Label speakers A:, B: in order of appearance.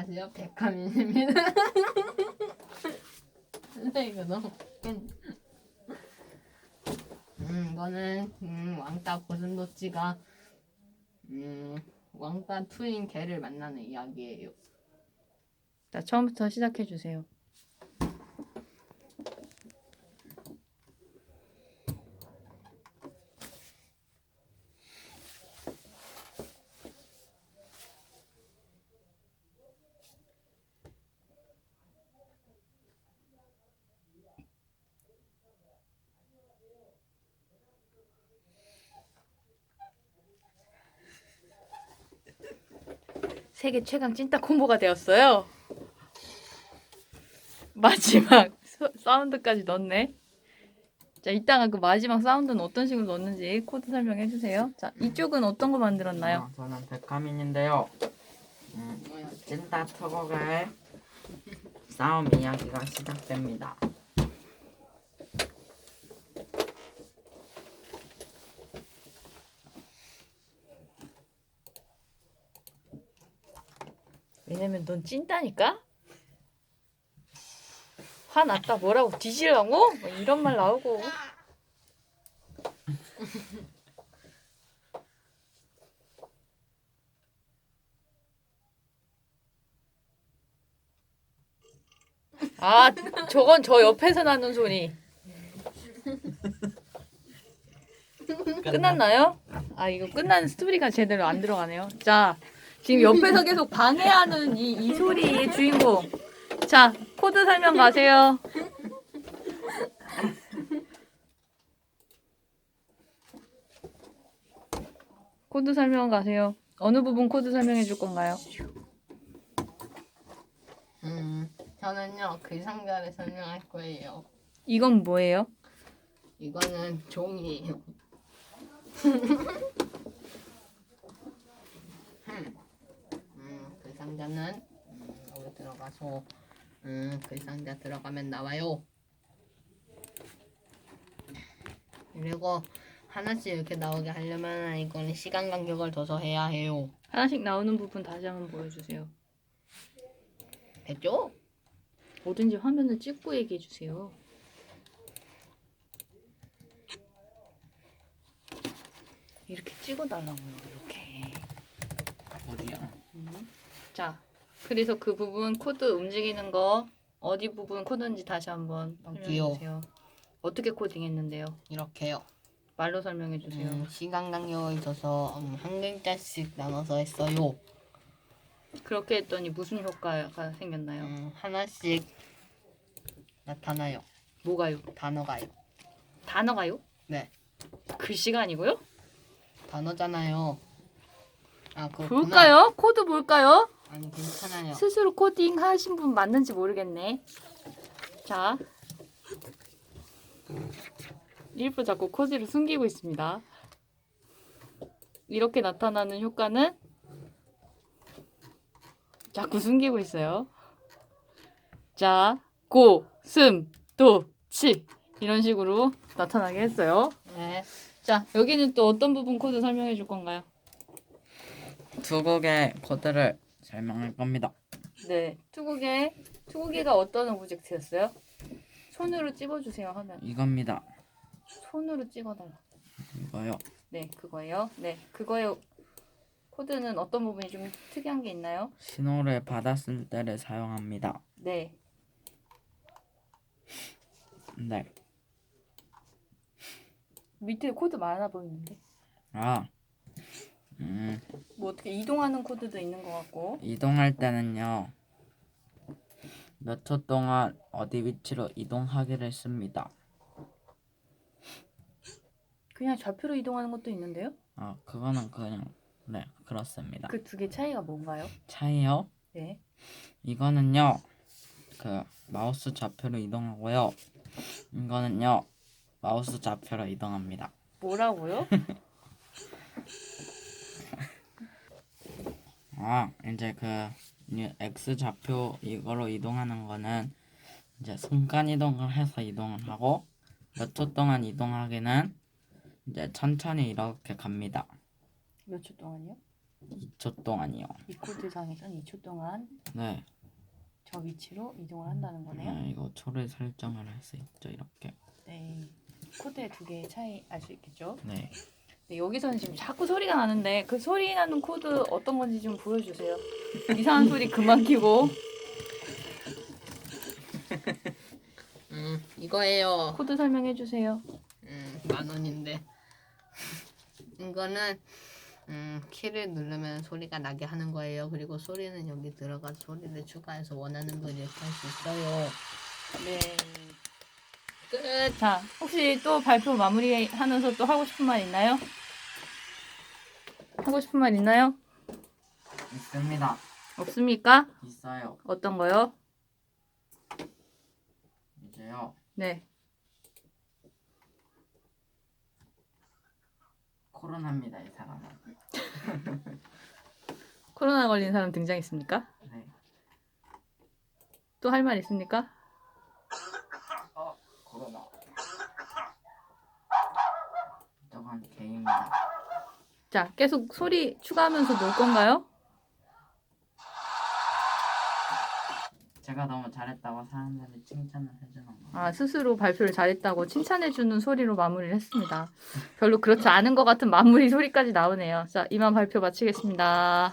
A: 안녕하세요 백하민입니다. 근데 이거 너무. 음 이거는 음, 왕따 고슴도치가 음 왕따 투인 개를 만나는 이야기예요.
B: 자, 처음부터 시작해 주세요. 세계 최강 찐따 콤보가 되었어요. 마지막 소- 사운드까지 넣네. 자, 이따가 그 마지막 사운드는 어떤 식으로 넣는지 코드 설명해 주세요. 자, 이쪽은 어떤 거 만들었나요?
C: 어, 저는 백화민인데요. 음? 찐따 특옥의 싸움 이야기가 시작됩니다.
B: 왜냐면 넌 찐따니까? 화났다 뭐라고 뒤지라고? 뭐 이런 말 나오고 아 저건 저 옆에서 나는 소리 끝났나요? 아 이거 끝난 스토리가 제대로 안 들어가네요 자 지금 옆에서 계속 방해하는 이, 이 소리의 주인공 자 코드 설명 가세요 코드 설명 가세요 어느 부분 코드 설명해 줄 건가요?
A: 음 저는요 그 상자를 설명할 거예요.
B: 이건 뭐예요?
A: 이거는 종이에요. 음, 그 음, 여기 들어가서 음, 그 상자 들어가면 나와요. 그리고 하나씩 이렇게 나오게 하려면 이거는 시간 간격을 둬서 해야 해요.
B: 하나씩 나오는 부분 다시 한번 보여주세요
A: 됐죠?
B: 뭐든지 화면을 찍고 얘기해 주세요 이렇게 찍어달라고요 이렇게
C: 어디야?
B: 자, 그래서 그 부분 코드 움직이는 거 어디 부분 코드인지 다시 한번 설명해
A: 여기요.
B: 주세요. 어떻게 코딩했는데요?
A: 이렇게요.
B: 말로 설명해 주세요.
A: 음, 시간 간격을 둬서 음, 한 글자씩 나눠서 했어요.
B: 그렇게 했더니 무슨 효과가 생겼나요?
A: 음, 하나씩 나타나요.
B: 뭐가요?
A: 단어가요.
B: 단어가요?
A: 네.
B: 글씨가 아니고요?
A: 단어잖아요. 아, 그렇구나.
B: 볼까요? 코드 볼까요?
A: 아니, 괜찮아요.
B: 스스로 코딩 하신 분 맞는지 모르겠네. 자. 일부 자꾸 코드를 숨기고 있습니다. 이렇게 나타나는 효과는 자꾸 숨기고 있어요. 자, 고, 슴, 도, 치 이런 식으로 나타나게 했어요.
A: 네.
B: 자, 여기는 또 어떤 부분 코드 설명해 줄 건가요?
C: 두 곡의 코드를 설명할 겁니다.
B: 네, 투국의 투국이가 어떤 오브젝트였어요? 손으로 찝어주세요 하면
C: 이겁니다.
B: 손으로 찍어달라.
C: 이거요.
B: 네, 그거예요. 네, 그거의 코드는 어떤 부분이 좀 특이한 게 있나요?
C: 신호를 받았을 때를 사용합니다.
B: 네,
C: 네.
B: 밑에 코드 많아 보이는데
C: 아, 음,
B: 뭐 어떻게 이동하는 코드도 있는 것 같고
C: 이동할 때는요. 몇 초 동안 어디 위치로 이동하기를 씁니다.
B: 그냥 좌표로 이동하는 것도 있는데요.
C: 아, 그거는 그냥 네, 그렇습니다.
B: 그 두 개 차이가 뭔가요?
C: 차이요?
B: 네,
C: 이거는요. 그 마우스 좌표로 이동하고요. 이거는요. 마우스 좌표로 이동합니다.
B: 뭐라고요?
C: 아, 이제 그이 X 좌표 이거로 이동하는 거는 이제 순간 이동을 해서 이동을 하고 몇 초 동안 이동하기는 이제 천천히 이렇게 갑니다.
B: 몇 초 동안요?
C: 2초 동안이요.
B: 이 코드상에선 2초 동안
C: 네.
B: 저 위치로 이동을 한다는 거네요.
C: 네, 이거 초를 설정을 할 수 있죠. 이렇게.
B: 네. 코드의 두 개의 차이 알 수 있겠죠?
C: 네.
B: 네, 여기서는 지금 자꾸 소리가 나는데 그 소리 나는 코드 어떤 건지 좀 보여주세요. 이상한 소리 그만 키고
A: 음, 이거예요.
B: 코드 설명해 주세요.
A: 음, 만 원인데. 이거는 음, 키를 누르면 소리가 나게 하는 거예요. 그리고 소리는 여기 들어가서 소리를 추가해서 원하는 걸 이렇게 할수 있어요.
B: 네.
A: 끝.
B: 자, 혹시 또 발표 마무리하면서 또 하고 싶은 말 있나요? 하고 싶은 말 있나요?
C: 있습니다.
B: 없습니까?
C: 있어요.
B: 어떤 거요?
C: 이제요.
B: 네.
C: 코로나입니다, 이 사람은.
B: 코로나 걸린 사람 등장했습니까?
C: 네.
B: 또 할 말 있습니까?
C: 어, 코로나. 저건 개입니다.
B: 자, 계속 소리 추가하면서 놀 건가요?
C: 제가 너무 잘했다고 사람들이 칭찬을 해주는 거.
B: 아, 스스로 발표를 잘했다고 칭찬해주는 소리로 마무리를 했습니다. 별로 그렇지 않은 것 같은 마무리 소리까지 나오네요. 자, 이만 발표 마치겠습니다.